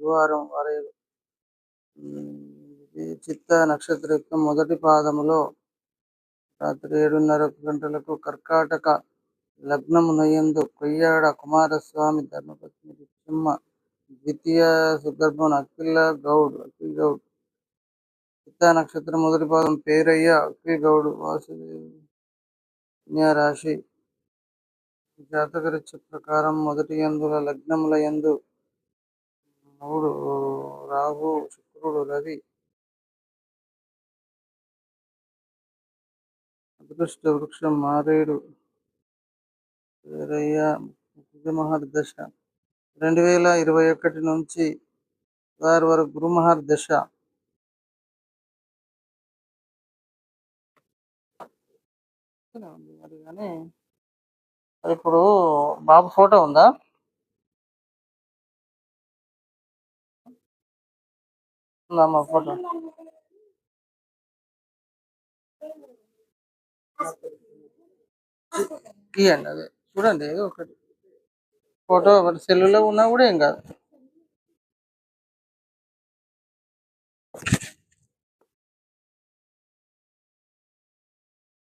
గురువారం వారి చిత్త ఇది చిత్త మొదటి పాదములో రాత్రి ఏడున్నర గంటలకు కర్కాటక లగ్నమునయందు కొయ్యాడ కుమారస్వామి ధర్మపత్ని రిచ్చమ్మ ద్వితీయ సుగర్భం అఖిల గౌడ్ అఖిల్ గౌడ్. చిత్తా నక్షత్రం మొదటి పాదం పేరయ్య అఖిల్ గౌడ్ వాసుదేవి రాశి జాతకరీత్య ప్రకారం మొదటి ఎందుల లగ్నముల యందు మూడు రాహు శుక్రుడు రవి అదృష్ట వృక్షం మారేడు వీరయ్య గురుమహర్దశ రెండు వేల ఇరవై ఒకటి నుంచి వారి వరకు గురుమహర్దశ మరి కానీ ఇప్పుడు బాబు ఫోటో ఉందా? ఉందమ్మా ఫోటో ఇవ్వండి అదే. చూడండి ఏదో ఒకటి. ఫోటో సెల్లులో ఉన్నా కూడా ఏం కాదు.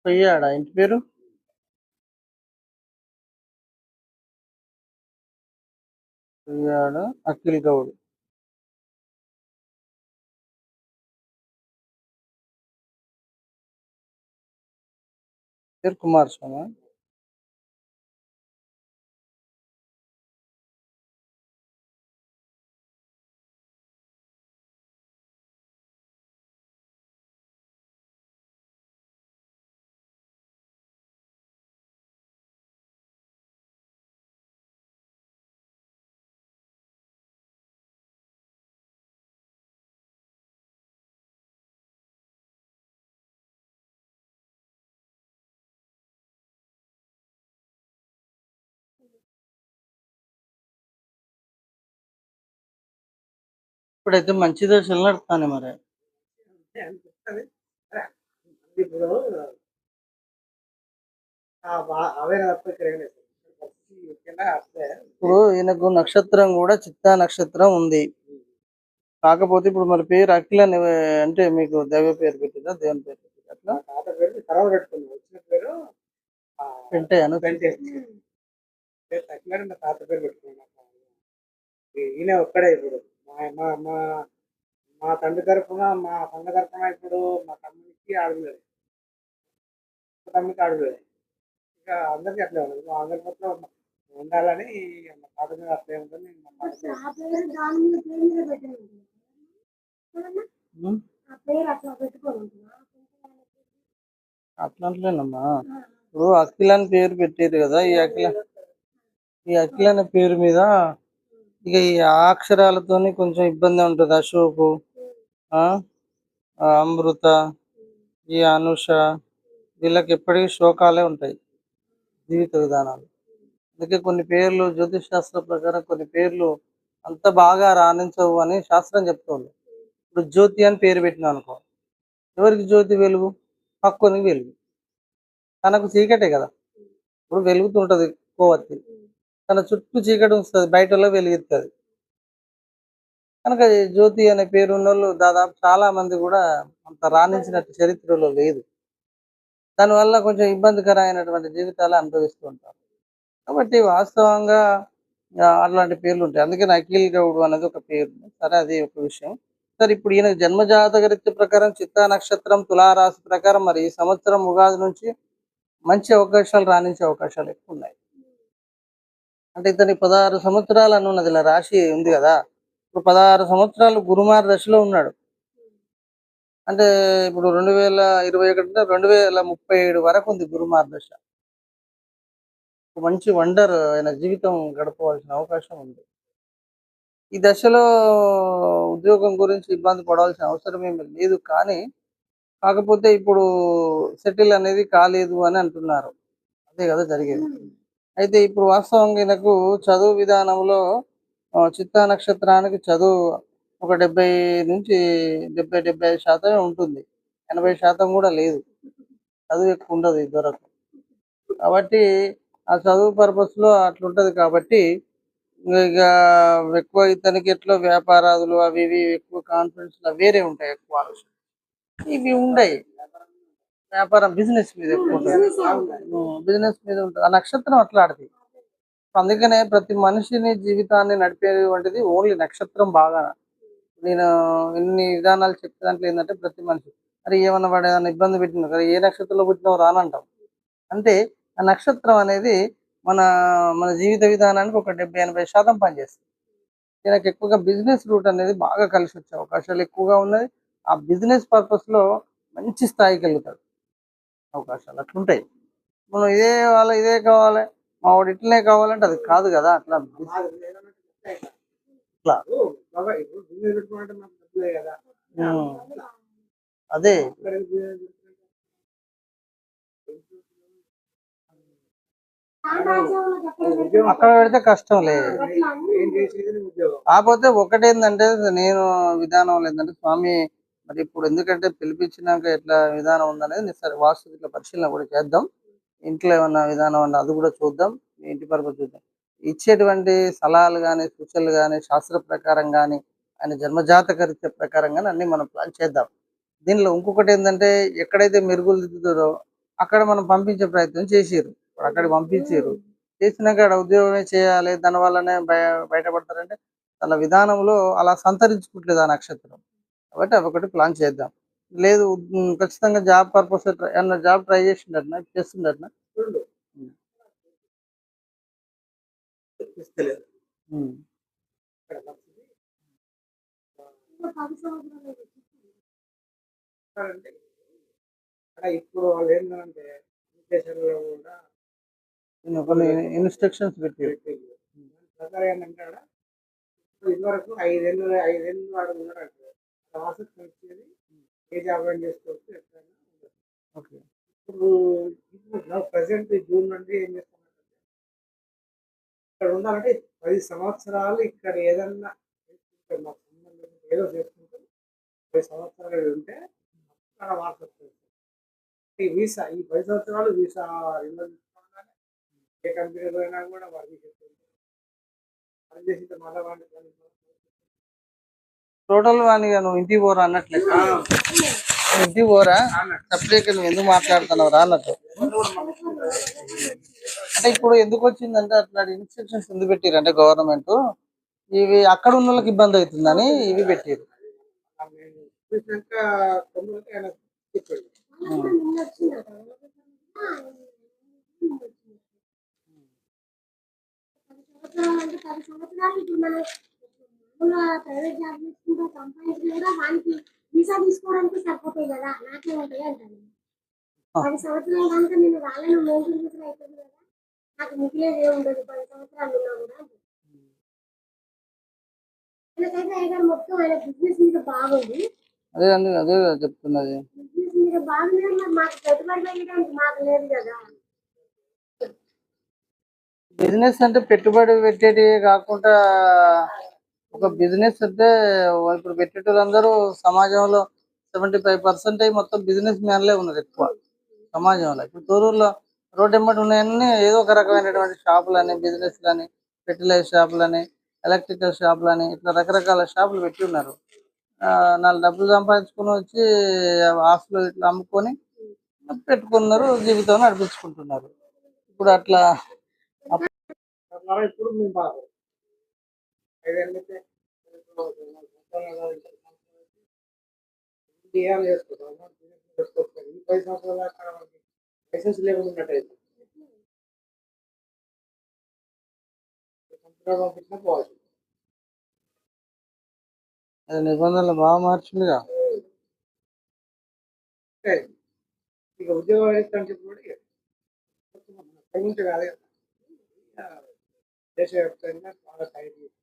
పొయ్యాడా ఇంటి పేరు? పొయ్యాడ అఖిల్ గౌడ్. పేరు కుమార్ ఇప్పుడైతే మంచి దశలు నడుస్తాను మరి. ఇప్పుడు ఇప్పుడు ఈయనకు నక్షత్రం కూడా చిత్తా నక్షత్రం ఉంది. కాకపోతే ఇప్పుడు మరి పేరు అఖిల్ అంటే మీకు దైవ పేరు పెట్టిందా దేవుని పేరు పెట్టిందా అట్లా? తాత పేరు తర్వాత పెట్టుకున్నాం. వచ్చిన పేరు ఆ, పెంటే అను? వెంటే. పేరు తక్కువ మా తాత పేరు పెట్టుకున్నాం. ఈ- ఈయన ఒక్కడే ఇప్పుడు. మా మా మా తండ్రి తరఫున మా పండ తరఫున ఇప్పుడు మా తమ్ముడికి ఆడలేదు మా తమ్ముడికి ఆడలేదు ఇక అందరికీ అట్లే ఉండదు మా అందరి మొత్తం ఉండాలని మా తాత మీద అట్లే ఉంటుంది. అట్లంటలేనమ్మా ఇప్పుడు అఖిల్ అని పేరు పెట్టారు కదా ఈ అఖిల ఈ అఖిల్ అనే పేరు మీద ఇక ఈ అక్షరాలతోని కొంచెం ఇబ్బంది ఉంటుంది. అశోక్ ఆ, అమృత ఈ అనుష వీళ్ళకి ఎప్పటికీ శోకాలే ఉంటాయి జీవిత విధానాలు. అందుకే కొన్ని పేర్లు జ్యోతిష్ శాస్త్ర ప్రకారం కొన్ని పేర్లు అంత బాగా రాణించవు అని శాస్త్రం చెప్తుంది. ఇప్పుడు జ్యోతి అని పేరు పెట్టినా అనుకో ఎవరికి జ్యోతి వెలుగు? పక్కనికి వెలుగు. తనకు చీకటే కదా. ఇప్పుడు వెలుగుతుంటుంది కోవత్తి తన చుట్టూ చీకటి వస్తుంది బయటలో వెలుగుతుంది కనుక జ్యోతి అనే పేరు ఉన్న వాళ్ళు దాదాపు చాలా మంది కూడా అంత రాణించినట్టు చరిత్రలో లేదు. దానివల్ల కొంచెం ఇబ్బందికరమైనటువంటి జీవితాలు అనుభవిస్తూ ఉంటారు. కాబట్టి వాస్తవంగా అలాంటి అట్లాంటి పేర్లు ఉంటాయి. అందుకని అఖిల్ గౌడ్ అనేది ఒక పేరు. సరే అది ఒక విషయం. సరే ఇప్పుడు ఈయన జన్మజాతక రీత్య ప్రకారం చిత్తా నక్షత్రం తులారాశి ప్రకారం మరి ఈ సంవత్సరం ఉగాది నుంచి మంచి అవకాశాలు రాణించే అవకాశాలు ఎక్కువ ఉన్నాయి. అంటే ఇతని పదహారు సంవత్సరాలు అని ఉన్నది ఇలా రాశి ఉంది కదా. ఇప్పుడు పదహారు సంవత్సరాలు గురుమార్ దశలో ఉన్నాడు. అంటే ఇప్పుడు రెండు వేల ఇరవై ఒకటి రెండు వేల ముప్పై ఏడు వరకు ఉంది గురుమార్ దశ. మంచి వండర్ ఆయన జీవితం గడపవలసిన అవకాశం ఉంది. ఈ దశలో ఉద్యోగం గురించి ఇబ్బంది పడవలసిన అవసరం ఏమి లేదు కానీ కాకపోతే ఇప్పుడు సెటిల్ అనేది కాలేదు అని అంటున్నారు. అదే కదా జరిగేది. అయితే ఇప్పుడు వాస్తవంగా ఈయనకు చదువు విధానంలో చిత్తా నక్షత్రానికి చదువు ఒక డెబ్బై నుంచి డెబ్బై డెబ్బై ఐదు శాతమే ఉంటుంది. ఎనభై శాతం కూడా లేదు. చదువు ఎక్కువ ఉండదు ఇదివరకు కాబట్టి ఆ చదువు పర్పస్లో కాబట్టి ఇక ఎక్కువ ఇతనికి ఎట్లా వ్యాపారాదులు అవి ఇవి ఎక్కువ కాన్ఫిడెన్స్ వేరే ఉంటాయి ఎక్కువ ఆలోచన. ఇవి ఉండయి. వ్యాపారం బిజినెస్ మీద ఎక్కువ బిజినెస్ మీద ఉంటుంది. ఆ నక్షత్రం అట్లా ఆడుతుంది అందుకనే ప్రతి మనిషిని జీవితాన్ని నడిపేటువంటిది ఓన్లీ నక్షత్రం బాగా. నేను ఎన్ని విధానాలు చెప్పే దాంట్లో ఏంటంటే ప్రతి మనిషి మరి ఏమన్నా వాడు ఏదైనా ఇబ్బంది పెట్టిన కదా ఏ నక్షత్రంలో పుట్టినావు రానంటాం అంటే ఆ నక్షత్రం అనేది మన మన జీవిత విధానానికి ఒక డెబ్బై ఎనభై శాతం పనిచేస్తుంది. ఈయనకి ఎక్కువగా బిజినెస్ రూట్ అనేది బాగా కలిసి వచ్చే అవకాశాలు ఎక్కువగా ఉన్నాయి ఆ బిజినెస్ పర్పస్లో మంచి స్థాయికి వెళ్తాడు అవకాశాలు అట్లుంటాయి. మనం ఇదే వాళ్ళ ఇదే కావాలి మా వాడు ఇట్లనే కావాలంటే అది కాదు కదా అట్లా అట్లా. అదే. అక్కడ పెడితే కష్టం లేదు కాకపోతే ఒకటేందంటే నేను విధానం లేదంటే స్వామి మరి ఇప్పుడు ఎందుకంటే పిలిపించినాక ఎట్లా విధానం ఉందనేది నేను సరే వాస్తు ఇట్లా పరిశీలన కూడా చేద్దాం. ఇంట్లో ఏమన్నా విధానం ఉందా అది కూడా చూద్దాం. మీ ఇంటి పరపతి చూద్దాం. ఇచ్చేటువంటి సలహాలు కానీ సూచనలు కానీ శాస్త్ర ప్రకారం కానీ ఆయన జన్మజాతక రీత్యా ప్రకారం కానీ అన్ని మనం ప్లాన్ చేద్దాం. దీనిలో ఇంకొకటి ఏంటంటే ఎక్కడైతే మెరుగులు దిద్దుతారో అక్కడ మనం పంపించే ప్రయత్నం చేసిర్రు. ఇప్పుడు అక్కడికి పంపించారు చేసినాక అక్కడ ఉద్యోగమే చేయాలి దాని వల్లనే బయ బయటపడతారంటే తన విధానంలో అలా సంతరించుకుంటలేదు ఆ నక్షత్రం. కాబట్టి అవి ఒకటి ప్లాన్ చేద్దాం. లేదు ఖచ్చితంగా జాబ్ పర్పస్ ఏమన్నా జాబ్ ట్రై చేసిండటనా? చేస్తుండటనా? ఇప్పుడు వాళ్ళు ఏంటంటే కూడా కొన్ని ఇన్స్ట్రక్షన్స్ ప్రకారం ఏంటంటే ఇప్పుడు ఇదివరకు ఐదేళ్ళు ఐదేళ్ళు వాడు ఉన్నాడు చేసుకోవచ్చు ఎక్కడైనా. ఓకే. ఇప్పుడు ఇప్పుడు ప్రజెంట్ జూన్ నుండి ఏం చేస్తున్నారంటే ఇక్కడ ఉండాలంటే పది సంవత్సరాలు ఇక్కడ ఏదన్నా మాకు సంబంధం ఏదో చేసుకుంటే పది సంవత్సరాలు ఉంటే అక్కడ వస్తుంది ఈ వీసా ఈ పది సంవత్సరాలు వీసా రిన్యూవల్ చేసుకోగానే ఏ కంపెనీలో అయినా కూడా వారికి చెప్తుంది పని చేసి మళ్ళీ వాళ్ళు టోటల్ వానిగా నువ్వు ఇంటికి పోరా అన్నట్లే. ఇంటికి పోరా? సపరేట్ నువ్వు ఎందుకు మాట్లాడుతున్నావు? రా అన్నట్టు. అంటే ఇప్పుడు ఎందుకు వచ్చిందంటే అట్లా ఇన్స్ట్రక్షన్స్ ఎందుకు పెట్టారు అంటే గవర్నమెంట్? ఇవి అక్కడ ఉన్న వాళ్ళకి ఇబ్బంది అవుతుందని ఇవి పెట్టారు సంవత్సరాలు ప్రైవేట్ జాబ్ చేసుకుంటూ సంపాదించిన కూడా వానికి వీసా తీసుకోవడానికి సరిపోతాయి కదా నాకే ఉంటాయి అంటాను. పది సంవత్సరాలు కనుక నేను వాళ్ళని మెయింటైన్ చేసిన అయిపోతుంది కదా నాకు మిగిలేదు ఉండదు పది సంవత్సరాలు ఉన్నా కూడా మొత్తం ఆయన బిజినెస్ మీద బాగుంది. అదే అదే చెప్తున్నది. బిజినెస్ మీద బాగుంది మాకు పెట్టుబడి పెట్టడానికి మాకు లేదు కదా. బిజినెస్ అంటే పెట్టుబడి పెట్టేటివి కాకుండా ఒక బిజినెస్ అంటే ఇప్పుడు పెట్టేటోళ్ళందరూ సమాజంలో సెవెంటీ ఫైవ్ పర్సెంట్ మొత్తం బిజినెస్ మ్యాన్లే ఉన్నారు ఎక్కువ సమాజంలో. ఇప్పుడు తూరూరులో రోడ్ ఎమ్మటి ఉన్నాయన్నీ ఏదో ఒక రకమైనటువంటి షాపులని బిజినెస్లని ఫెర్టిలైజర్ షాపులని ఎలక్ట్రికల్ షాపులని ఇట్లా రకరకాల షాపులు పెట్టి ఉన్నారు ఆ, నాలుగు డబ్బులు సంపాదించుకొని వచ్చి ఆస్తులు ఇట్లా అమ్ముకొని పెట్టుకున్నారు జీవితం నడిపించుకుంటున్నారు. ఇప్పుడు అట్లా ఇప్పుడు లైసెన్స్ లేకుండా అది నిబంధనలు బాగా మార్చిందిగా ఇక ఉద్యోగం అంటే కూడా కదా. ఇక దేశవ్యాప్తంగా బాగా తయారు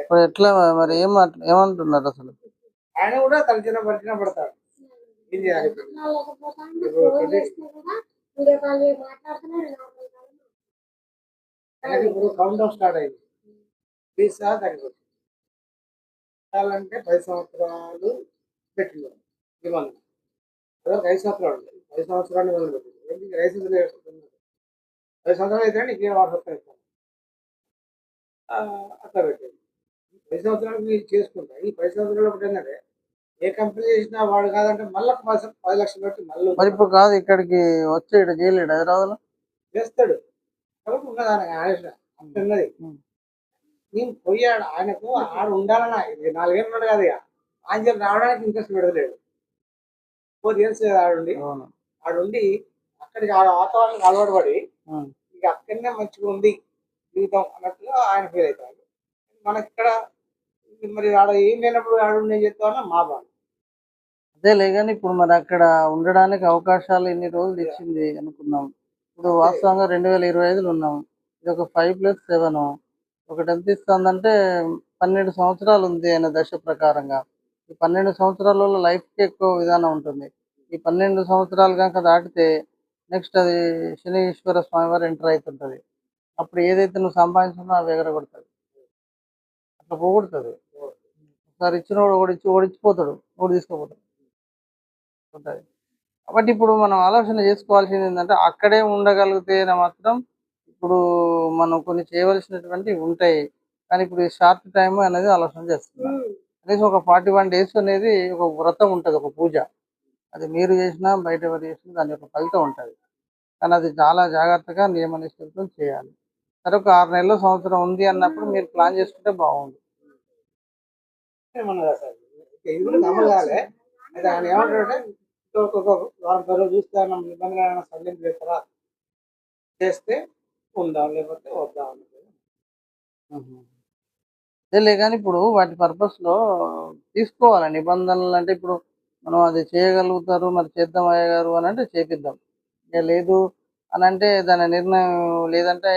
ఇప్పుడు ఎట్లా మరి ఏం ఏమంటున్నారు అసలు? ఆయన కూడా తలచిన పరిచిన పడతాడు. ఏం చేయాలి ఇప్పుడు? కౌంట్ డౌన్ స్టార్ట్ అయింది. వీసా తగ్గిపోతుంది అంటే పది సంవత్సరాలు పెట్టింది. నిబంధన అదే ఐదు సంవత్సరాలు ఉంది. ఐదు సంవత్సరాలు నిబంధన పెట్టింది లైసెన్స్ పది సంవత్సరాలు అయితే నీకు ఏడు వారసత్వం ఇస్తాను అట్లా పెట్టేది ఈ పది సంవత్సరాలు మీరు చేసుకుంటా. ఈ పది సంవత్సరాలు ఒకటి ఏంటంటే ఏ కంపెనీ చేసినా వాడు కాదంటే మళ్ళీ పది పది లక్షలు పెట్టి మళ్ళీ మరి ఇప్పుడు కాదు ఇక్కడికి వచ్చి ఇక్కడ చేయలేడు హైదరాబాద్లో? చేస్తాడు. కాబట్టి ఉన్నది ఆయన ఆయుష్ ఉం. నేను పోయాడు ఆయనకు ఆడు ఉండాలన్న ఇది నాలుగేళ్ళు ఉన్నాడు కదా ఇక. ఆయన చెప్పి రావడానికి ఇంట్రెస్ట్ పెడతలేడు ఫోర్ ఇయర్స్ ఆడుండి అవును. ఆడుండి అక్కడికి ఆ వాతావరణానికి అలవాటు పడి. ఇక అక్కడనే మంచిగా ఉంది జీవితం అన్నట్టుగా ఆయన ఫీల్ అవుతాడు మనకి ఇక్కడ మరి ఆడ ఏం లేనప్పుడు ఆడు నేను చెప్తామన్నా మా బాధ. అదేలే కానీ ఇప్పుడు మరి అక్కడ ఉండడానికి అవకాశాలు ఎన్ని రోజులు ఇచ్చింది అనుకున్నాం. ఇప్పుడు వాస్తవంగా రెండు వేల ఇరవై ఐదులో ఉన్నాం. ఇది ఒక ఫైవ్ ప్లస్ సెవెన్. ఒకటి ఎంత ఇస్తుందంటే పన్నెండు సంవత్సరాలు ఉంది ఆయన దశ ప్రకారంగా. ఈ పన్నెండు సంవత్సరాలలో లైఫ్కి ఎక్కువ విధానం ఉంటుంది. ఈ పన్నెండు సంవత్సరాలు కనుక దాటితే నెక్స్ట్ అది శనీశ్వర స్వామివారు ఎంటర్ అవుతుంటుంది. అప్పుడు ఏదైతే నువ్వు సంపాదించుకున్నా అవి ఎగరగొడుతుంది అట్లా పోగొడుతుంది ఒకసారి ఇచ్చినోడు ఓడిచ్చి ఓడిచ్చిపోతాడు ఓడి తీసుకోపోతాడు. ఉంటుంది కాబట్టి ఇప్పుడు మనం ఆలోచన చేసుకోవాల్సింది ఏంటంటే అక్కడే ఉండగలిగితే మాత్రం ఇప్పుడు మనం కొన్ని చేయవలసినటువంటి ఉంటాయి. కానీ ఇప్పుడు షార్ట్ టైం అనేది ఆలోచన చేస్తున్నాం. కనీసం ఒక ఫార్టీ వన్ డేస్ అనేది ఒక వ్రతం ఉంటుంది ఒక పూజ. అది మీరు చేసినా బయట ఎవరు చేసినా దాని యొక్క ఫలితం ఉంటుంది. కానీ అది చాలా జాగ్రత్తగా నియమ చేయాలి. సరే ఒక ఆరు నెలలు సంవత్సరం ఉంది అన్నప్పుడు మీరు ప్లాన్ చేసుకుంటే బాగుంది ఇది కూడా అమలు కాలే. అయితే ఆయన ఏమంటాడంటే ఒక్కొక్క వారం పది రోజులు చూస్తే ఏమన్నా ఇబ్బందులు ఏమైనా సడలింపు చేస్తారా? చేస్తే ఉందాం లేకపోతే వద్దాం అదేలే కానీ ఇప్పుడు వాటి పర్పస్లో తీసుకోవాలి నిబంధనలు? అంటే ఇప్పుడు మనం అది చేయగలుగుతారు మరి చేద్దాం అయ్య గారు అని అంటే చేపిద్దాం. ఇక లేదు అని అంటే దాని నిర్ణయం లేదంటే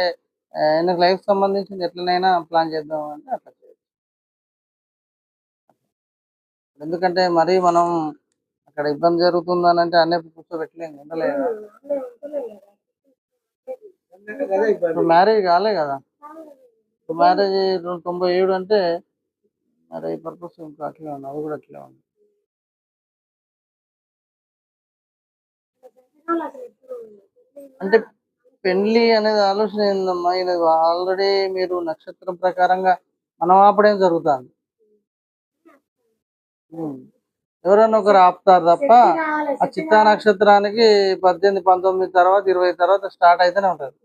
ఆయనకు లైఫ్ సంబంధించింది ఎట్లనైనా ప్లాన్ చేద్దాం అంటే అట్లా చేయొచ్చు. ఎందుకంటే మరి మనం అక్కడ ఇబ్బంది జరుగుతుందని అంటే అన్నీ కూర్చోబెట్టలేము ఉండలేదు? ఇప్పుడు మ్యారేజ్ కాలే కదా. ఇప్పుడు మ్యారేజ్ తొంభై ఏడు అంటే మరి ఈ పర్పస్ ఇంకా అట్లే ఉంది అది కూడా అట్లే ఉంది? అంటే పెళ్ళి అనేది ఆలోచన ఏందమ్మా? ఇది ఆల్రెడీ మీరు నక్షత్రం ప్రకారంగా మనం ఆపడం జరుగుతుంది ఎవరైనా ఒకరు ఆపుతారు తప్ప ఆ చిత్తా నక్షత్రానికి పద్దెనిమిది పంతొమ్మిది తర్వాత ఇరవై తర్వాత స్టార్ట్ అయితేనే ఉంటుంది.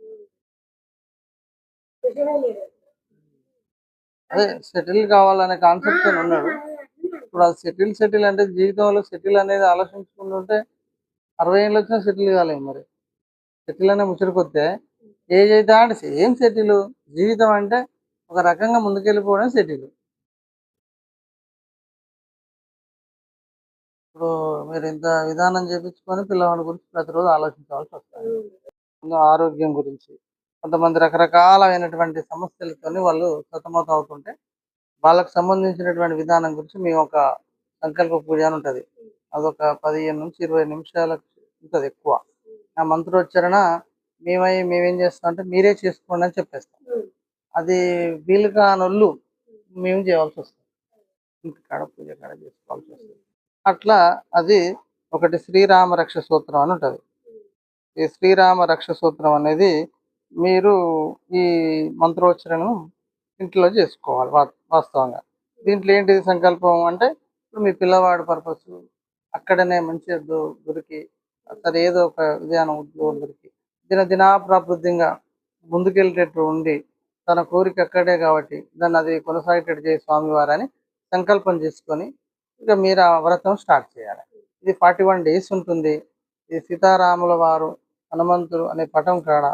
అదే సెటిల్ కావాలనే కాన్సెప్ట్ ఉన్నాడు. ఇప్పుడు అది సెటిల్ సెటిల్ అంటే జీవితంలో సెటిల్ అనేది ఆలోచించుకుంటుంటే అరవై ఏళ్ళు వచ్చినా సెటిల్ కాలేము మరి. సెటిల్ అనే ముచ్చటకొస్తే ఏజ్ అయితే అంటే ఏం సెటిల్. జీవితం అంటే ఒక రకంగా ముందుకెళ్ళిపోవడం సెటిల్. ఇప్పుడు మీరు ఇంత విధానం చేపించుకొని పిల్లవాడి గురించి ప్రతిరోజు ఆలోచించవలసి వస్తుంది. ఆరోగ్యం గురించి కొంతమంది రకరకాలైనటువంటి సమస్యలతోని వాళ్ళు సతమతం అవుతుంటే వాళ్ళకి సంబంధించినటువంటి విధానం గురించి మేము ఒక సంకల్ప పూజ అని ఉంటుంది. అదొక పదిహేను నుంచి ఇరవై నిమిషాలకు ఉంటుంది ఎక్కువ. ఆ మంత్రోచ్చరణ మేమై మేమేం చేస్తాం అంటే మీరే చేసుకోండి అని చెప్పేస్తాం. అది వీలు కానొళ్ళు మేము చేయవలసి వస్తుంది. ఇంటి కాడ పూజ కాడ చేసుకోవాల్సి వస్తుంది. అట్లా అది ఒకటి శ్రీరామ రక్ష సూత్రం అని ఉంటుంది. ఈ శ్రీరామ రక్ష సూత్రం అనేది మీరు ఈ మంత్రోచ్చరణను ఇంట్లో చేసుకోవాలి వాస్తవంగా. దీంట్లో ఏంటిది సంకల్పం అంటే ఇప్పుడు మీ పిల్లవాడి పర్పస్ అక్కడనే మంచిగా దొ- దొరికి సరే ఏదో ఒక విధానం ఉద్యోగులందరికీ దిన దినాప్రాబుద్ధిగా ముందుకెళ్ళేటట్టు ఉండి తన కోరిక అక్కడే కాబట్టి దాన్ని అది కొనసాగేటట్టు చేయి స్వామివారని సంకల్పం చేసుకొని ఇక మీరు ఆ వ్రతం స్టార్ట్ చేయాలి. ఇది ఫార్టీ వన్ డేస్ ఉంటుంది. ఇది సీతారాముల వారు హనుమంతుడు అనే పటం కాడ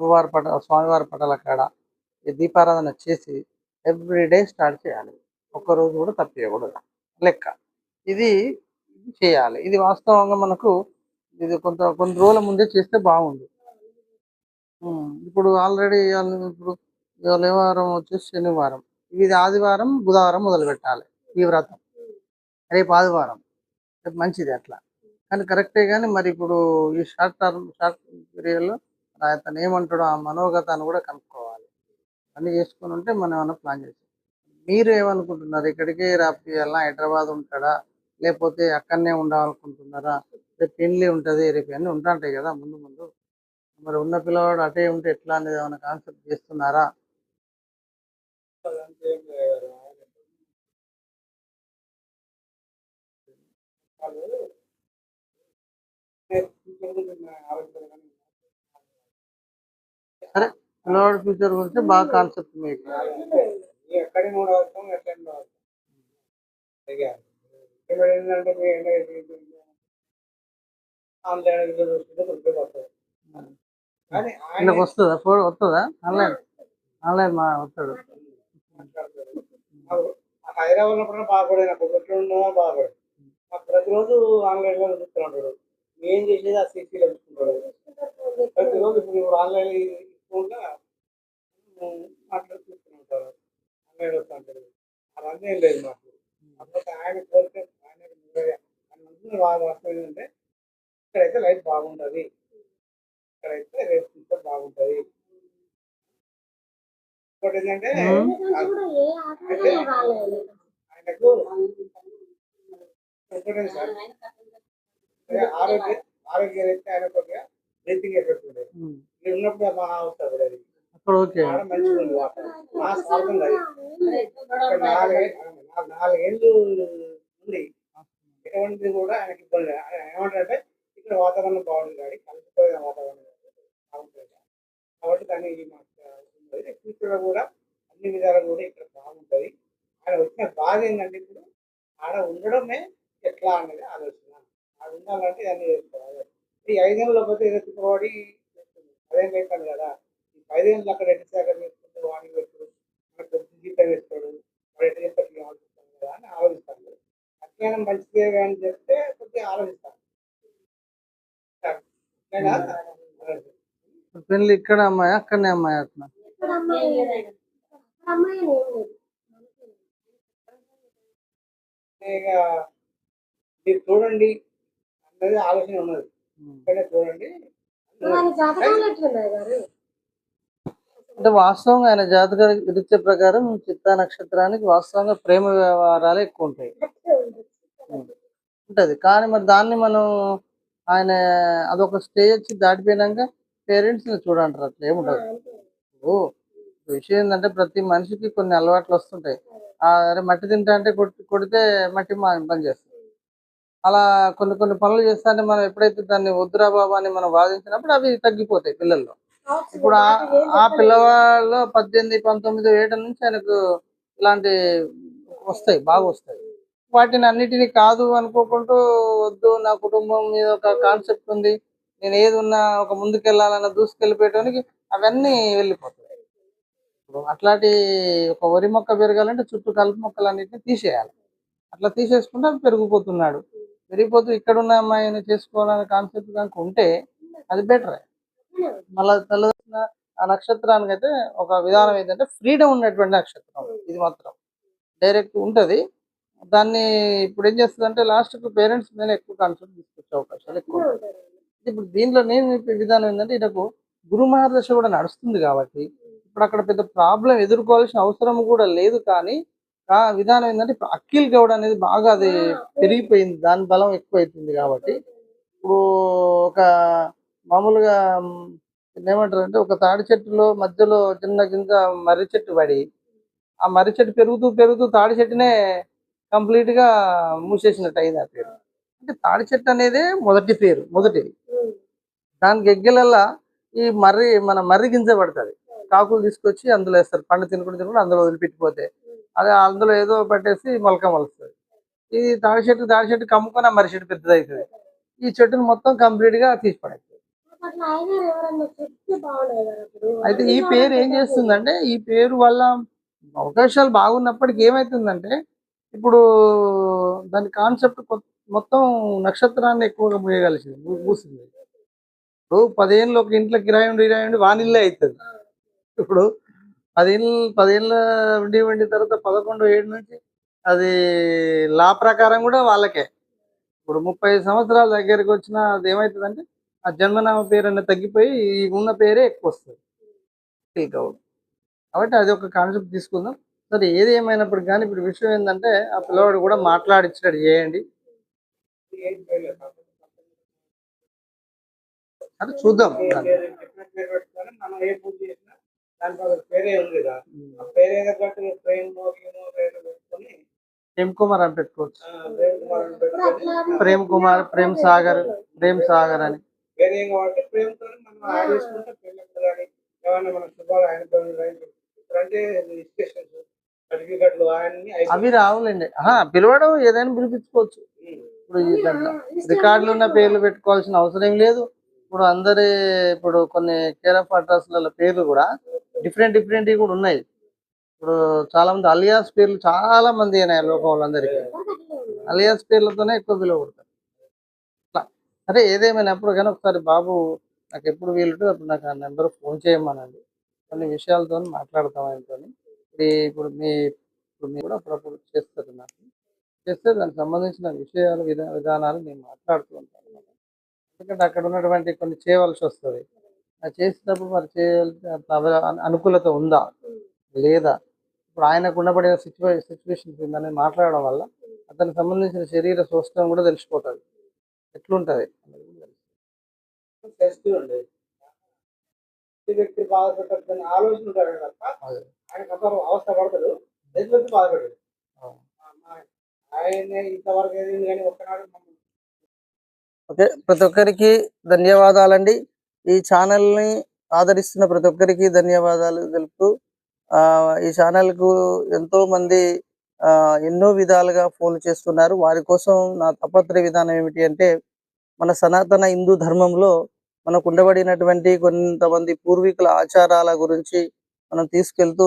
గురువారి పట స్వామివారి పటాల కాడ ఈ దీపారాధన చేసి ఎవ్రీడే స్టార్ట్ చేయాలి. ఒక్కరోజు కూడా తప్పియకూడదు. లెక్క. ఇది చేయాలి. ఇది వాస్తవంగా మనకు ఇది కొంత కొన్ని రోజుల ముందే చేస్తే బాగుంది ఇప్పుడు ఆల్రెడీ ఇప్పుడు ఇవాళ వారం వచ్చేసి శనివారం. ఇది ఆదివారం బుధవారం మొదలు పెట్టాలి ఈ వ్రతం. రేపు ఆదివారం. రేపు మంచిది అట్లా. కానీ కరెక్టే కానీ మరి ఇప్పుడు ఈ షార్ట్ టర్మ్ షార్ట్ పీరియడ్లో అతను ఏమంటాడో ఆ మనోగతాన్ని కూడా కనుక్కోవాలి. అన్ని చేసుకొని ఉంటే మనం ఏమైనా ప్లాన్ చేస్తాం మీరు ఏమనుకుంటున్నారు? ఇక్కడికే రాపియాలా హైదరాబాద్ ఉంటాడా? లేకపోతే అక్కడనే ఉండాలనుకుంటున్నారా? అంటే పెళ్ళి ఉంటుంది రేపు అన్నీ ఉంటాయి కదా ముందు ముందు. మరి ఉన్న పిల్లవాడు అటే ఉంటే ఎట్లా అనేది ఏమైనా కాన్సెప్ట్ చేస్తున్నారా? అదంతా ఫ్యూచర్ గురించి నా సరే పిల్లవాడి ఫ్యూచర్ గురించి బాగా కాన్సెప్ట్ మీకు ఈ ఆన్లైన్ కానీ ఆయన వస్తుందా? ఫోన్ వస్తుందా? ఆన్లైన్ ఆన్లైన్ మా వస్తాడు. హైదరాబాద్ బాగుపడే బాగుపడే నాకు. ప్రతిరోజు ఆన్లైన్లో చూస్తున్నాడు ఏం చేసేది ఆ సీసీలో చూసుకుంటాడు ప్రతిరోజు ఇప్పుడు ఇప్పుడు ఆన్లైన్ ఇస్తుంటా మాట్లాడు చూస్తుంటారు ఆన్లైన్ వస్తుంటాడు అవన్నీ ఏం లేదు మాకు. కాకపోతే ఆయన కోరిక ఆయన బాగా వాస్తవం ఏంటంటే ఇక్కడైతే లైఫ్ బాగుంటుంది ఇక్కడైతే రేపు ఫ్యూచర్ బాగుంటుంది. ఇంకోటి ఏంటంటే ఆయనకు ఇంకోటి సార్? ఆరోగ్య ఆరోగ్య రీత్యా ఆయన కొద్దిగా బ్రీతింగ్ ఎఫెక్ట్ ఉండేది ఉన్నప్పుడు మా అది మంచిగా ఉంది వాటర్. అది నాలుగేళ్ళు ఉంది. ఎటువంటిది కూడా ఆయనకి ఇబ్బంది లేదు. ఆయన ఏమంటారంటే ఇక్కడ వాతావరణం బాగుంది కానీ కలిసిపోయిన వాతావరణం బాగుంటుంది కాబట్టి దాన్ని ఈ మాకు ఉన్నది ఫ్యూచర్లో కూడా అన్ని విధాలు కూడా ఇక్కడ బాగుంటుంది ఆయన ఏంటంటే ఇప్పుడు ఆడ ఉండడమే ఎట్లా అనేది ఆలోచన. ఆడ ఉండాలంటే అన్ని చేసుకోవాలి. ఈ ఐదేళ్ళలో పోతే ఏదో తిప్పబడి అదేం లేకాను కదా. ఈ పైదేళ్ళు అక్కడ ఎట్టి శాఖ వేసుకుంటూ వాడిని పెట్టుడు మనకు జీతం వేస్తాడు వాడు ఎట్లా చెప్పట్లు ఆలోచిస్తాను కదా అని ఆలోచిస్తాను. అజ్ఞానం మంచిదే అని చెప్తే కొద్దిగా ఆలోచిస్తాను. ఇక్కడ అమ్మాయి అక్కడనే అమ్మాయి అట్లా ఇక్కడ అమ్మాయి అక్కడ అమ్మాయి ఏం లేదు ఇక మీరు చూడండి అన్నది ఆలోచన ఉన్నది. ఇక్కడే చూడండి. అంటే వాస్తవంగా ఆయన జాతక రీత్య ప్రకారం చిత్తా నక్షత్రానికి వాస్తవంగా ప్రేమ వ్యవహారాలు ఎక్కువ ఉంటాయి. ఉంటది. కానీ మరి దాన్ని మనం ఆయన అదొక స్టేజ్ దాటిపోయినాక పేరెంట్స్ని చూడంటారు అట్లా ఏముండదు. ఓ విషయం ఏంటంటే ప్రతి మనిషికి కొన్ని అలవాట్లు వస్తుంటాయి. అరే మట్టి తింటా అంటే కొడితే మట్టి పని చేస్తుంది. అలా కొన్ని కొన్ని పనులు చేస్తానే మనం ఎప్పుడైతే దాన్ని వద్దురా బాబా అని మనం వాదించినప్పుడు అవి తగ్గిపోతాయి పిల్లల్లో. ఇప్పుడు ఆ పిల్లవాళ్ళు పద్దెనిమిది పంతొమ్మిది ఏట నుంచి ఆయనకు ఇలాంటి వస్తాయి బాగా వస్తాయి. వాటిని అన్నిటినీ కాదు అనుకోకుండా వద్దు నా కుటుంబం మీద ఒక కాన్సెప్ట్ ఉంది. నేను ఏది ఉన్నా ఒక ముందుకెళ్ళాలన్న దూసుకెళ్ళిపోయటానికి అవన్నీ వెళ్ళిపోతాయి. అట్లాంటి ఒక వరి మొక్క పెరగాలంటే చుట్టూ కలుపు మొక్కలు అన్నింటినీ తీసేయాలి. అట్లా తీసేసుకుంటే అది పెరిగిపోతున్నాడు. పెరిగిపోతూ ఇక్కడ ఉన్న అమ్మాయిని చేసుకోవాలనే కాన్సెప్ట్ కనుక ఉంటే అది బెటర్ మళ్ళా తెల్లదొచ్చిన ఆ నక్షత్రానికి అయితే ఒక విధానం ఏంటంటే ఫ్రీడమ్ ఉన్నటువంటి నక్షత్రం. ఇది మాత్రం డైరెక్ట్ ఉంటది. దాన్ని ఇప్పుడు ఏం చేస్తుంది అంటే లాస్ట్కు పేరెంట్స్ మీద ఎక్కువ కాన్సెప్ట్ తీసుకొచ్చే అవకాశాలు ఎక్కువ ఇప్పుడు దీంట్లో నేను విధానం ఏంటంటే ఇటకు గురు మహాదశ కూడా నడుస్తుంది కాబట్టి ఇప్పుడు అక్కడ పెద్ద ప్రాబ్లం ఎదుర్కోవాల్సిన అవసరం కూడా లేదు కానీ ఆ విధానం ఏంటంటే ఇప్పుడు అఖిల్ గౌడ్ అనేది బాగా అది పెరిగిపోయింది. దాని బలం ఎక్కువ అవుతుంది కాబట్టి. ఇప్పుడు ఒక మామూలుగా ఏమంటారు అంటే ఒక తాడి చెట్టులో మధ్యలో చిన్న గింజ మర్రి చెట్టు పడి ఆ మర్రి చెట్టు పెరుగుతూ పెరుగుతూ తాడి చెట్టునే కంప్లీట్గా మూసేసినట్టు అయింది ఆ పేరు. అంటే తాడి చెట్టు అనేది మొదటి పేరు మొదటిది. దాని గెగ్గెలల్లా ఈ మర్రి మన మర్రి గింజ పడుతుంది. కాకులు తీసుకొచ్చి అందులో వేస్తారు. పండు తినుకుంటూ తినకుండా అందులో వదిలిపెట్టిపోతే. అదే అందులో ఏదో పెట్టేసి మొలక మొలుస్తుంది. ఇది తాడి చెట్టు తాడి చెట్టు కమ్ముకొని ఆ మర్రి చెట్టు పెద్దదవుతుంది ఈ చెట్టును మొత్తం కంప్లీట్గా తీసి అయితే ఈ పేరు ఏం చేస్తుందంటే ఈ పేరు వల్ల అవకాశాలు బాగున్నప్పటికీ ఏమైతుందంటే ఇప్పుడు దాని కాన్సెప్ట్ మొత్తం నక్షత్రాన్ని ఎక్కువగా మూయగలిసింది పూసింది మూసింది. ఇప్పుడు పదిహేనులో ఒక ఇంట్లో కిరాయి ఉండి కిరాయి ఉండి వానిల్లే అవుతుంది ఇప్పుడు పదేళ్ళు పదేళ్ళ ఉండి ఉండి తర్వాత పదకొండు ఏడు నుంచి అది లా ప్రకారం కూడా వాళ్ళకే. ఇప్పుడు ముప్పై సంవత్సరాల దగ్గరికి వచ్చిన అది ఏమవుతుందంటే ఆ జన్మనామ పేరు అనేది తగ్గిపోయి ఈ ఉన్న పేరే ఎక్కువ వస్తుంది. కాబట్టి అది ఒక కాన్సెప్ట్ తీసుకుందాం. సరే ఏది ఏమైనప్పుడు కానీ ఇప్పుడు విషయం ఏంటంటే ఆ పిల్లవాడు కూడా మాట్లాడించినట్టు చేయండి. అంటే చూద్దాం ప్రేమ్ కుమార్ అని పెట్టుకోవచ్చు. ఆ, ప్రేమ్ కుమార్ అని పెట్టుకొని ప్రేమ్ సాగర్ ప్రేమ్ సాగర్ అని. అవి రావులేండి. పిలవడం ఏదైనా పిలిపించుకోవచ్చు. ఇప్పుడు రికార్డులు ఉన్న పేర్లు పెట్టుకోవాల్సిన అవసరం లేదు. ఇప్పుడు అందరి ఇప్పుడు కొన్ని కేర్ ఆఫ్ అడ్రస్ల పేర్లు కూడా డిఫరెంట్ డిఫరెంట్ కూడా ఉన్నాయి. ఇప్పుడు చాలా మంది అలియాస్ పేర్లు చాలా మంది అయినాయి లోకం వాళ్ళందరికీ అలియాస్ పేర్లతోనే ఎక్కువ పిలువబడతారు అట్లా. అరే ఏదేమైనా ఎప్పుడు కానీ ఒకసారి బాబు నాకు ఎప్పుడు వీలుంటే అప్పుడు నాకు ఆ నెంబర్ ఫోన్ చేయమనండి. కొన్ని విషయాలతో మాట్లాడతాం ఆయనతో ఇప్పుడు మీ ఇప్పుడు మీరు కూడా అప్పుడప్పుడు చేస్తారు నాకు. చేస్తే దానికి సంబంధించిన విషయాలు విధా విధానాలు నేను మాట్లాడుతూ ఉంటాను. ఎందుకంటే అక్కడ ఉన్నటువంటి కొన్ని చేయవలసి వస్తుంది. చేసినప్పుడు మరి అను- అనుకూలత ఉందా? లేదా? ఇప్పుడు ఆయనకు ఉండబడిన సిచ్యువే సిచ్యువేషన్స్ ఉందని మాట్లాడడం వల్ల అతనికి సంబంధించిన శరీర సూక్ష్మం కూడా తెలిసిపోతుంది. ఎట్లుంటది? వ్యక్తి ఆలోచన అవస్థ వ్యక్తి బాధపడదు. ఆయన ఇంతవరకు కానీ ఒక్కనాడు ఓకే. ప్రతి ఒక్కరికి ధన్యవాదాలండి. ఈ ఛానల్ని ఆదరిస్తున్న ప్రతి ఒక్కరికి ధన్యవాదాలు తెలుపుతూ ఆ, ఈ ఛానల్కు ఎంతో మంది ఆ, ఎన్నో విధాలుగా ఫోన్ చేస్తున్నారు. వారి కోసం నా తపత్ర విధానం ఏమిటి అంటే మన సనాతన హిందూ ధర్మంలో మనకు ఉండబడినటువంటి కొంతమంది పూర్వీకుల ఆచారాల గురించి మనం తీసుకెళ్తూ